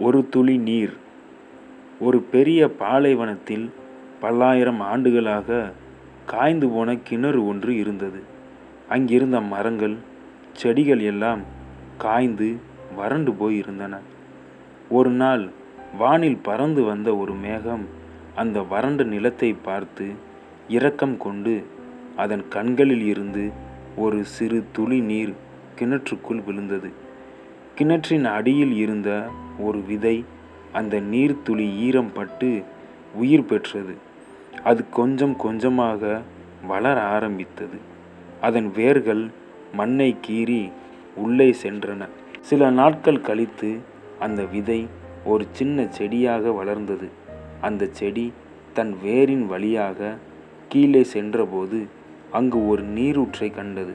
ஒரு துளி நீர் ஒரு பெரிய பாலைவனத்தில் பல்லாயிரம் ஆண்டுகளாக காய்ந்து போன கிணறு ஒன்று இருந்தது. அங்கிருந்த மரங்கள் செடிகள் எல்லாம் காய்ந்து வறண்டு போய் இருந்தன ஒரு நாள் வானில் பறந்து வந்த ஒரு மேகம் அந்த வறண்ட நிலத்தை பார்த்து இரக்கம் கொண்டு அதன் கண்களில் இருந்து ஒரு சிறு துளி நீர் கிணற்றுக்குள் விழுந்தது. கிணற்றின் அடியில் இருந்த ஒரு விதை அந்த நீர்த்துளி ஈரம் பட்டு உயிர் பெற்றது. அது கொஞ்சம் கொஞ்சமாக வளர ஆரம்பித்தது. அதன் வேர்கள் மண்ணை கீறி உள்ளே சென்றன. சில நாட்கள் கழித்து அந்த விதை ஒரு சின்ன செடியாக வளர்ந்தது. அந்த செடி தன் வேரின் வழியாக கீழே சென்றபோது அங்கு ஒரு நீரூற்றை கண்டது.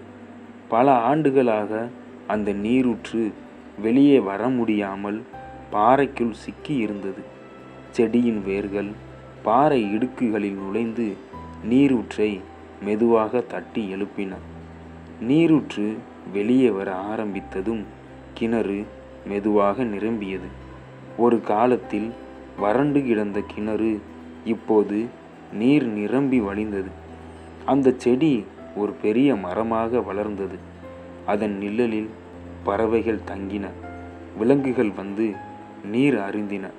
பல ஆண்டுகளாக அந்த நீரூற்று வெளியே வர முடியாமல் பாறைக்குள் சிக்கி இருந்தது. செடியின் வேர்கள் பாறை இடுக்குகளில் நுழைந்து நீரூற்றை மெதுவாக தட்டி எழுப்பின. நீரூற்று வெளியே வர ஆரம்பித்ததும் கிணறு மெதுவாக நிரம்பியது. ஒரு காலத்தில் வறண்டு கிடந்த கிணறு இப்போது நீர் நிரம்பி வழிந்தது. அந்த செடி ஒரு பெரிய மரமாக வளர்ந்தது. அதன் நிழலில் பறவைகள் தங்கின. விலங்குகள் வந்து நீர் அருந்தின.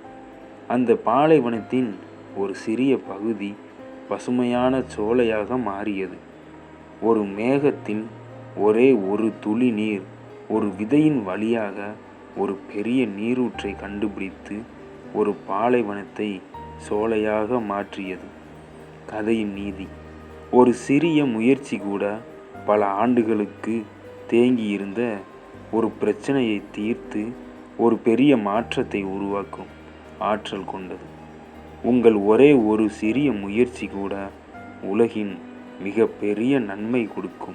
அந்த பாலைவனத்தின் ஒரு சிறிய பகுதி பசுமையான சோலையாக மாறியது. ஒரு மேகத்தின் ஒரே ஒரு துளி நீர் ஒரு விதையின் வழியாக ஒரு பெரிய நீரூற்றை கண்டுபிடித்து ஒரு பாலைவனத்தை சோலையாக மாற்றியது. கதையின் நீதி. ஒரு சிறிய முயற்சி கூட பல ஆண்டுகளுக்கு தேங்கியிருந்த ஒரு பிரச்சனையை தீர்த்து ஒரு பெரிய மாற்றத்தை உருவாக்கும் ஆற்றல் கொண்டது. உங்கள் ஒரே ஒரு சிறிய முயற்சி கூட உலகின் மிக பெரிய நன்மை கொடுக்கும்.